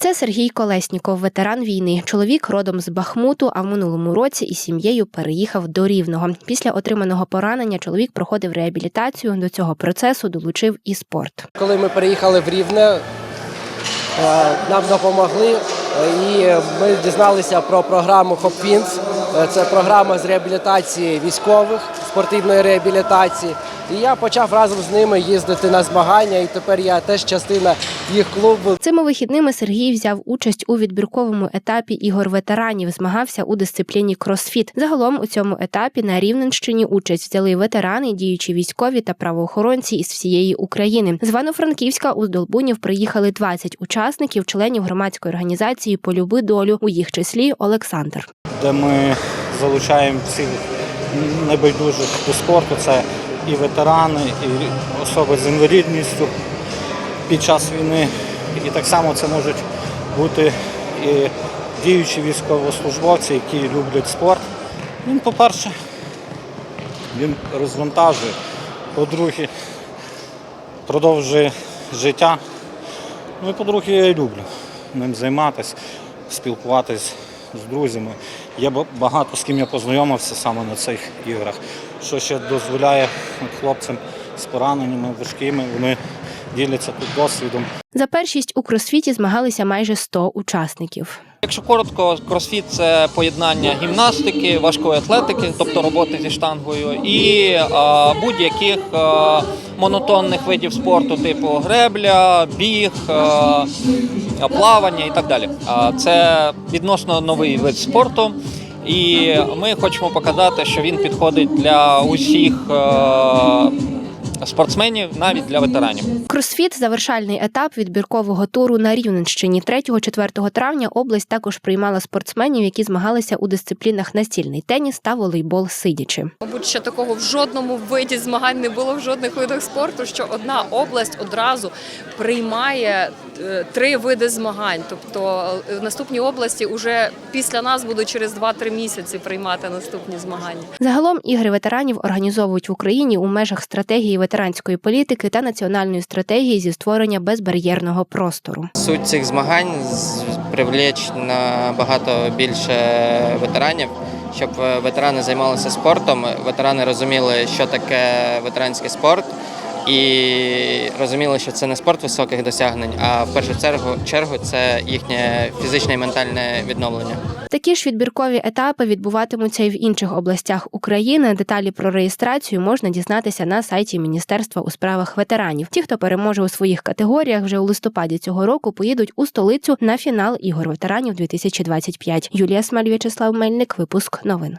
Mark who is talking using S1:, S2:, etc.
S1: Це Сергій Колесніков, ветеран війни. Чоловік родом з Бахмуту, а в минулому році із сім'єю переїхав до Рівного. Після отриманого поранення чоловік проходив реабілітацію. До цього процесу долучив і спорт.
S2: Коли ми переїхали в Рівне, е, нам допомогли е, і ми дізналися про програму Хопвінс. Це програма з реабілітації військових, спортивної реабілітації. І я почав разом з ними їздити на змагання, і тепер я теж частина їх клубу.
S1: Цими вихідними Сергій взяв участь у відбірковому етапі ігор ветеранів. Змагався у дисципліні кросфіт. Загалом у цьому етапі на Рівненщині участь взяли ветерани, діючі військові та правоохоронці із всієї України. З Івано-Франківська у Здолбунів приїхали 20 учасників, членів громадської організації Полюби долю, у їх числі Олександр.
S3: де ми залучаємо всіх небайдужих до спорту. Це і ветерани, і особи з інвалідністю під час війни. І так само це можуть бути і діючі військовослужбовці, які люблять спорт. Він, по-перше, він розвантажує, по-друге, продовжує життя. Ну і по-друге, я люблю ним займатися, спілкуватись з друзями. Ба- багато з ким я познайомився саме на цих іграх, що ще дозволяє хлопцям з пораненнями важкими, вони діляться тут досвідом.
S1: За першість у кросфіті змагалися майже 100 учасників.
S4: Якщо коротко, кросфіт це поєднання гімнастики, важкої атлетики, тобто роботи зі штангою, і будь-яких монотонних видів спорту, типу гребля, біг, плавання і так далі. Це відносно новий вид спорту. І ми хочемо показати, що він підходить для усіх спортсменів, навіть для ветеранів.
S1: Кросфіт завершальний етап відбіркового туру на Рівненщині. 3-4 травня область також приймала спортсменів, які змагалися у дисциплінах настільний теніс та волейбол сидячи.
S5: Мабуть, ще такого в жодному виді змагань не було в жодних видах спорту, що одна область одразу приймає е, три види змагань. Тобто е, в наступній області вже після нас будуть через 2-3 місяці приймати наступні змагання.
S1: Загалом ігри ветеранів організовують в Україні у межах стратегії ветеранської політики та національної стратегії зі створення безбар'єрного простору.
S6: Суть цих змагань привлечь набагато більше ветеранів, щоб е, ветерани займалися спортом, ветерани розуміли, що таке ветеранський спорт, і розуміли, що це не спорт високих досягнень, а в першу чергу, чергу це їхнє фізичне і ментальне відновлення.
S1: Такі ж відбіркові етапи відбуватимуться і в інших областях України. Деталі про реєстрацію можна дізнатися на сайті Міністерства у справах ветеранів. Ті, хто переможе у своїх категоріях, вже у листопаді цього року поїдуть у столицю на фінал ігор ветеранів 2025. Юлія Смаль, В'ячеслав Мельник. Випуск новин.